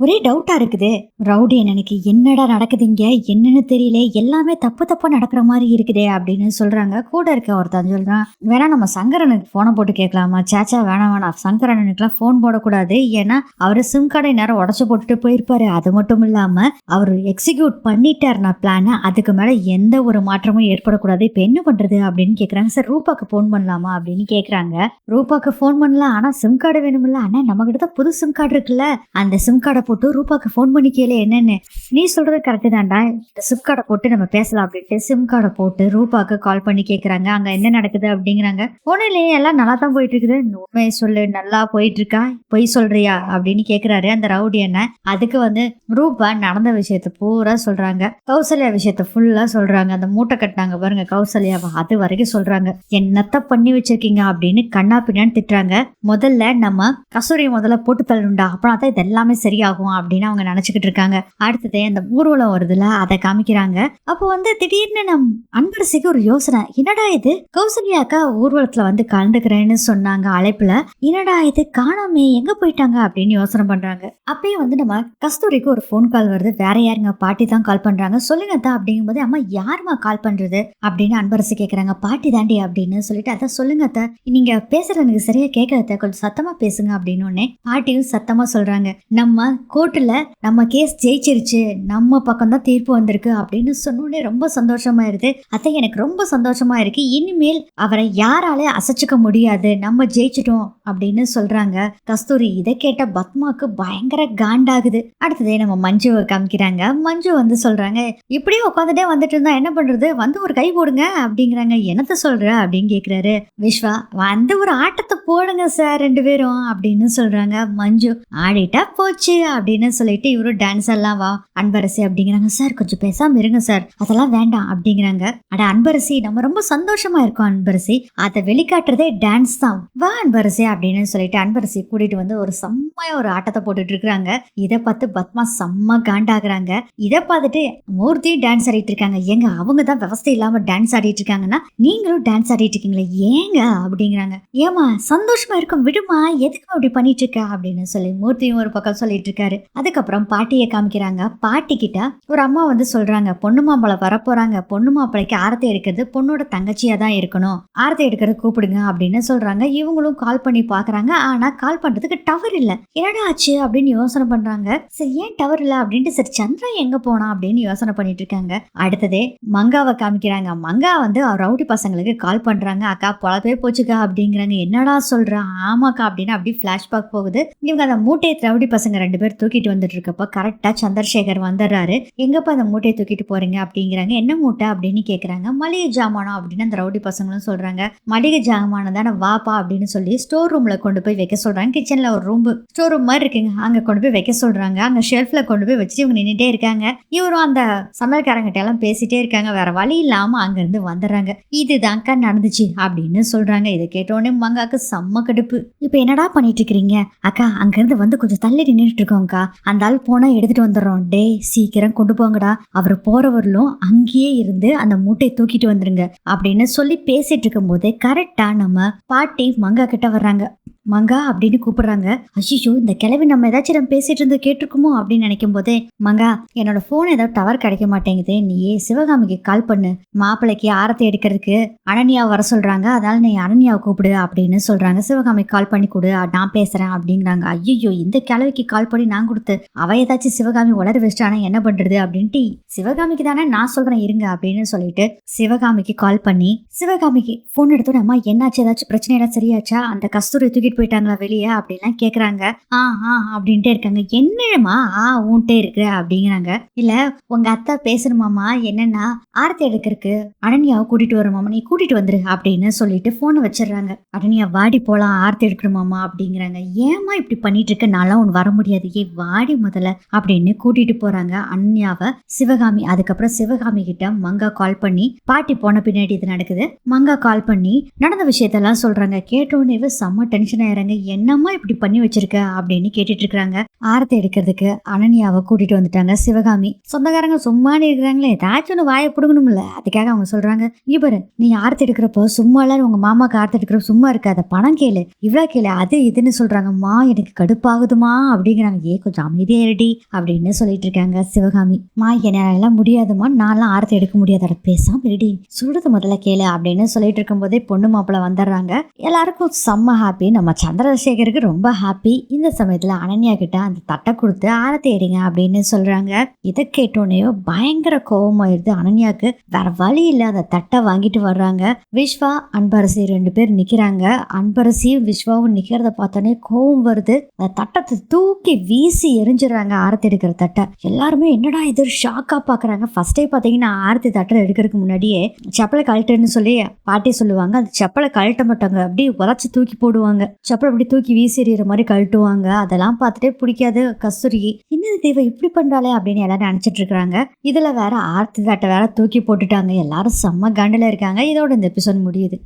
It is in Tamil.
ஒரே டவுட்டா இருக்குது. ரவுடி எனக்கு என்னடா நடக்குது இங்க என்னன்னு தெரியல. எல்லாமே தப்பு தப்பா நடக்கிற மாதிரி இருக்குதே அப்படின்னு சொல்றாங்க. கூட இருக்க ஒருத்தன் சொல்றான் வேணா நம்ம சங்கரனுக்கு போனை போட்டு கேட்கலாமா? சேச்சா வேணாம் வேணாம் சங்கரனுக்குலாம் ஃபோன் போடக்கூடாது. ஏன்னா அவரு சிம் கார்டை நேரம் உடச்சு போட்டுட்டு போயிருப்பாரு. அது மட்டும் இல்லாம அவர் எக்ஸிக்யூட் பண்ணிட்டாருனா பிளான அதுக்கு மேல எந்த ஒரு மாற்றமும் ஏற்படக்கூடாது. இப்ப என்ன பண்றது? அப்படின்னு கேக்குறாங்க. சார் ரூபாக்கு ஃபோன் பண்ணலாமா? அப்படின்னு கேக்குறாங்க. ரூபாக்கு ஃபோன் பண்ணலாம். ஆனா சிம் கார்டு வேணுமில்ல. ஆனா நம்ம கிட்ட தான் புது சிம் கார்டு இருக்குல்ல. அந்த சிம் கார்டை போட்டு ரூபாக்கு ஃபோன் பண்ணி கேளு என்னென்னு. நீ சொல்றது கரெக்டு தான்டா. இந்த சிம் கார்டை போட்டு நம்ம பேசலாம் அப்படின்ட்டு சிம் கார்டை போட்டு ரூபாக்கு கால் பண்ணி கேட்குறாங்க அங்கே என்ன நடக்குது அப்படிங்கிறாங்க. ஒன்றும் இல்லையே எல்லாம் நல்லா தான் போயிட்டு இருக்குது உண்மையை சொல்லு நல்லா போயிட்டு இருக்கா பொய் சொல்றியா? அப்படின்னு கேட்குறாரு அந்த ரவுடி என்ன அதுக்கு வந்து ரூபா நடந்த விஷயத்த பூரா சொல்றாங்க. கௌசல்யா விஷயத்த ஃபுல்லாக சொல்றாங்க. அந்த மூட்டை கட்டினாங்க பாருங்க கௌசல்யாவை. அது வரைக்கும் சொல்றாங்க. என்னத்த பண்ணி வச்சிருக்கீங்க? அப்படின்னு கண்ணா பின்னான்னு திட்டுறாங்க. முதல்ல நம்ம கசூரியை முதல்ல போட்டு தள்ளணுண்டா அப்புறம் தான் இது எல்லாமே சரியாகும். அப்படின்னு அவங்க நினைச்சுக்கிட்டு இருக்காங்க. அடுத்தது அந்த ஊர்வலம் வருதுல அதை காமிக்கிறாங்க. அப்போ வந்து திடீர்னு நம் அன்பரசிக்கு ஒரு யோசனை. என்னடா இது? கௌசல்யா அக்கா ஊர்வலத்துல வந்து கலந்துக்கிறேன்னு சொன்னாங்க அழைப்புல. என்னடா இது? காணாமே எங்க போயிட்டாங்க? அப்படின்னு யோசனை பண்றாங்க. அப்பயே வந்து நம்ம கஸ்தூரிக்கு ஒரு ஃபோன் கால் வருது. வேற யாருங்க? பாட்டி தான் கால் பண்றாங்க. சொல்லுங்க தான் அப்படிங்கும்போது அம்மா யாரும்மா கால் பண்றது? அப்படின்னு அன்பரசு கேக்குறாங்க. பாட்டி தாண்டி அப்படின்னு சொல்லிட்டு அதான் சொல்லுங்க அத்தை நீங்க பேசுறது எனக்கு சரியா கேட்கறத கொஞ்சம் சத்தமா பேசுங்க அப்படின்னு உடனே பாட்டியும் சத்தமா சொல்றாங்க. நம்ம கோர்ட்டில் நம்ம கேஸ் ஜெயிச்சிருச்சு நம்ம பக்கம் தான் தீர்ப்பு வந்திருக்கு அப்படின்னு சொன்னோடனே ரொம்ப சந்தோஷமாயிருது அத்தை எனக்கு ரொம்ப சந்தோஷமா இருக்கு. இனிமேல் அவரை யாராலே அசைச்சிக்க முடியாது. நம்ம ஜெயிச்சிட்டோம் அப்படின்னு சொல்றாங்க. கஸ்தூரி இதை கேட்ட பத்மாக்கு பயங்கர காண்டாகுது. அடுத்ததே நம்ம மஞ்சுவை காமிக்கிறாங்க. மஞ்சு வந்து சொல்றாங்க இப்படியே உட்காந்துட்டே வந்துட்டு இருந்தா என்ன பண்றது? வந்து ஒரு கை போடுங்க அப்படிங்கிறாங்க. என்னத்த சொல்ற? அப்படின்னு கேக்குறாரு. விஸ்வா வந்து ஒரு ஆட்டத்தை போடுங்க சார் ரெண்டு பேரும் அப்படின்னு சொல்றாங்க. மஞ்சு ஆடிட்டா போச்சு அப்படின்னு சொல்லிட்டு இவரும் டான்ஸ் எல்லாம் வா அன்பரசி அப்படிங்கிறாங்க. சார் கொஞ்சம் பேசாம இருங்க சார். அதெல்லாம் வேண்டாம் அப்படிங்கிறாங்க. அட அன்பரசி நம்ம ரொம்ப சந்தோஷமா இருக்கோம் அன்பரசி. அதை வெளிக்காட்டுறதே டான்ஸ் தான். வா அன்பரசி அப்படின்னு சொல்லிட்டு அன்பரசி கூட்டிட்டு வந்து ஒரு செம்மையா ஒரு ஆட்டத்தை போட்டுட்டு இருக்கிறாங்க. இதை பார்த்து பத்மா செம்ம காண்டாகிறாங்க. இதை பார்த்துட்டு மூர்த்தி டான்ஸ் ஆடிட்டு இருக்காங்க. ஏங்க அவங்க தான் விவசாயம் இல்லாம டான்ஸ் ஆடிட்டு இருக்காங்கன்னா நீங்களும் டான்ஸ் ஆடிட்டு இருக்கீங்களே ஏங்க? அப்படிங்கிறாங்க. ஏமா சந்தோஷமா இருக்கும். விடுமா எதுக்கு அப்படி பண்ணிட்டு இருக்க? அப்படின்னு சொல்லி மூர்த்தியும் ஒரு பக்கம் சொல்லிட்டு இருக்காரு அதுக்கப்புறம் பாட்டியை காமிக்கிறாங்க. பாட்டி கிட்ட ஒரு அம்மா வந்து சொல்றாங்க பொண்ணு மாப்பிள்ள வரப்போறாங்க. பொண்ணு மாப்பிளைக்கு ஆரத்தி எடுக்கிறது பொண்ணோட தங்கச்சியா தான் இருக்கணும். ஆரத்தி எடுக்கிறது கூப்பிடுங்க அப்படின்னு சொல்றாங்க. இவங்களும் கால் பண்ணி பாக்குறாங்க. ஆனா கால் பண்றதுக்கு டவர் இல்ல. என்னடா ஆச்சு? அப்படின்னு யோசனை பண்றாங்க. சரி ஏன் டவர் இல்ல? அப்படின்ட்டு சரி சந்திரா எங்க போனா? அப்படின்னு யோசனை பண்ணிட்டு இருக்காங்க. அடுத்ததே மங்காவை காமிக்கிறாங்க. மங்கா வந்து ரவுடி பசங்களுக்கு கால் பண்றாங்க. அக்கா பொழப்பே போச்சுக்கா அப்படிங்கிறாங்க. என்னடா சொல்ற? ஆமாக்கா அப்படின்னு அப்படி பிளாஷ்பேக் போகுது. இவங்க அந்த மூட்டையை ரவுடி பசங்க ரெண்டு பேர் தூக்கிட்டு வந்துட்டு இருக்கப்ப கரெக்டா சந்திரசேகர் வந்துடுறாரு. எங்கப்பா அந்த மூட்டையை தூக்கிட்டு போறீங்க? அப்படிங்கிறாங்க. என்ன மூட்டை? அப்படின்னு கேக்குறாங்க. மளிகை ஜாமானம் அப்படின்னு அந்த ரவுடி பசங்களும் சொல்றாங்க. மளிகை ஜாமானம் தானே? வாப்பா! அப்படின்னு சொல்லி ஸ்டோர் ரூம்ல கொண்டு போய் வைக்க சொல்றாங்க. கிச்சன்ல ஒரு ரூம் ஸ்டோர் ரூம் மாதிரி இருக்குங்க. அங்க கொண்டு போய் வைக்க சொல்றாங்க. அங்க ஷெல்ஃப்ல கொண்டு போய் வச்சுட்டு இவங்க நின்னுட்டே இருக்காங்க. இவரும் அந்த சமையல்காரங்கிட்ட எல்லாம் பேசிட்டே இருக்காங்க. வேற வழி இல்லாம அங்க இருந்து வந்துடுறாங்க. இதுதான்க்கா நடந்துச்சு அப்படின்னு சொல்றாங்க. இதை கேட்டோடனே மங்காக்கு செம்ம கடுப்பு. இப்ப என்னடா பண்ணிட்டு இருக்கிறீங்க? அக்கா அங்க இருந்து வந்து கொஞ்சம் தள்ளி நின்றுட்டு இருக்கோம்க்கா அந்த ஆள் போனா எடுத்துட்டு வந்துடுறோம். டேய் சீக்கிரம் கொண்டு போங்கடா. அவர் போறவர்களும் அங்கேயே இருந்து அந்த மூட்டையை தூக்கிட்டு வந்துருங்க. அப்படின்னு சொல்லி பேசிட்டு இருக்கும் போதே கரெக்டா நம்ம பாட்டி மங்கா கிட்ட வர்றாங்க. மங்கா அப்படின்னு கூப்பிடுறாங்க. அஷிஷோ இந்த கிழவி நம்ம ஏதாச்சும் நம்ம பேசிட்டு இருந்து கேட்டிருக்குமோ அப்படின்னு நினைக்கும் போதே மங்கா என்னோட போன் ஏதாவது டவர் கிடைக்க மாட்டேங்குது. நீயே சிவகாமிக்கு கால் பண்ணு. மாப்பிள்ளைக்கு ஆரத்தை எடுக்கிறதுக்கு அனன்யா வர சொல்றாங்க. அதனால நீ அனன்யாவை கூப்பிடு அப்படின்னு சொல்றாங்க. சிவகாமிக்கு கால் பண்ணி கொடு. நான் பேசுறேன் அப்படிங்கிறாங்க. ஐயோ இந்த கிளவிக்கு கால் பண்ணி நான் கொடுத்து அவ ஏதாச்சும் சிவகாமி உளர வச்சிட்டானா என்ன பண்றது அப்படின்ட்டு சிவகாமிக்கு தானே நான் சொல்றேன் இருங்க அப்படின்னு சொல்லிட்டு சிவகாமிக்கு கால் பண்ணி சிவகாமிக்கு போன் எடுத்தோட அம்மா என்னாச்சு? ஏதாச்சும் பிரச்சனை எல்லாம் சரியாச்சா? அந்த கஸ்தூரி தூக்கிட்டு போயிட்டாங்களா வெளியே? அப்படின்லாம் கேக்குறாங்க. ஆ ஆ அப்படின்ட்டே இருக்காங்க. என்னமா ஆ ஊன்ட்டே இருக்கு அப்படிங்கிறாங்க. இல்ல உங்க அத்தை பேசணுமாமா என்னன்னா ஆரத்தி எடுக்கிறதுக்கு அடனியாவை கூட்டிட்டு வருமாமா நீ கூட்டிட்டு வந்துரு அப்படின்னு சொல்லிட்டு ஃபோனை வச்சிடுறாங்க. அடனியா வாடி போலாம் ஆரத்தி எடுக்கணுமாமா அப்படிங்கிறாங்க. ஏமா இப்படி பண்ணிட்டு இருக்க நான்லாம் ஒன்று வர முடியாது. ஏ வாடி முதல்ல அப்படின்னு கூட்டிட்டு போறாங்க. அனன்யாவை சிவகாமி அதுக்கப்புறம் சிவகாமி கிட்ட மங்கா கால் பண்ணி பாட்டி போன பின்னாடி இது நடக்குது. மங்கா கால் பண்ணி நடந்த விஷயத்தெல்லாம் சொல்றாங்க. கேட்டோன்னே செம்ம டென்ஷன் ஆயிறாங்க என்னம்மா இப்படி பண்ணி வச்சிருக்க? அப்படின்னு கேட்டுட்டு இருக்காங்க ஆரத்தை எடுக்கிறதுக்கு அனன்யாவை கூட்டிட்டு வந்துட்டாங்க சிவகாமி. சொந்தக்காரங்க சும்மா இருக்கிறாங்களே ஏதாச்சும் ஒன்று வாயை பிடுங்கணும்ல. அதுக்காக அவங்க சொல்றாங்க இங்க பாரு நீ ஆரத்தை எடுக்கிறப்போ சும்மா எல்லாரும் உங்க மாமாக்கு ஆரத்தை எடுக்கிறப்ப சும்மா இருக்காத பணம் கேளு இவ்வளோ கேளு அது இதுன்னு சொல்றாங்கம்மா எனக்கு கடுப்பாகுதுமா? அப்படிங்கிறாங்க. ஏ கொஞ்சம் அமைதியா இருடி அப்படின்னு சொல்லிட்டு இருக்காங்க சிவகாமி. மா என்னால எல்லாம் முடியாதுமா நான்லாம் ஆரத்தை எடுக்க முடியாத பேசாம இருடி சொல்றது முதல்ல கேளு அப்படின்னு சொல்லிட்டு இருக்கும்போதே பொண்ணு மாப்பிள்ள வந்துடுறாங்க. எல்லாருக்கும் செம்ம ஹாப்பி நம்ம நம்ம சந்திரசேகருக்கு ரொம்ப ஹாப்பி இந்த சமயத்துல அனன்யா கிட்ட அந்த தட்டை கொடுத்து ஆரத்தி எடுங்க அப்படின்னு சொல்றாங்க. இதை கேட்டோனையோ பயங்கர கோவமாயிருது அனன்யாக்கு வேற வழி இல்ல அந்த தட்டை வாங்கிட்டு வர்றாங்க. விஸ்வா அன்பரசி ரெண்டு பேர் நிக்கிறாங்க. அன்பரசியும் விஸ்வாவும் நிக்கிறத பார்த்தோன்னே கோவம் வருது. அந்த தட்டத்தை தூக்கி வீசி எரிஞ்சிடுறாங்க ஆரத்தி எடுக்கிற தட்டை. எல்லாருமே என்னடா இது ஷாக்கா பாக்குறாங்க. ஃபர்ஸ்டே பாத்தீங்கன்னா ஆரத்தி தட்டை எடுக்கிறதுக்கு முன்னாடியே செப்பலை கழட்டுன்னு சொல்லி பாட்டி சொல்லுவாங்க அந்த செப்பலை கழட்ட மாட்டாங்க. அப்படியே உதச்சி தூக்கி போடுவாங்க. செப்பலை அப்படி தூக்கி வீசி எறிகிற மாதிரி கழட்டுவாங்க. அதெல்லாம் பார்த்துட்டே பிடிக்காது கஸ்தூரி. என்னது தேவை இப்படி பண்றாளே அப்படின்னு எல்லாரும் நினைச்சிட்டு இருக்காங்க இதுல வேற ஆர்த்தி தாட்டை வேற தூக்கி போட்டுட்டாங்க. எல்லாரும் செம்ம கண்டில் இருக்காங்க. இதோட இந்த எபிசோட் முடியுது.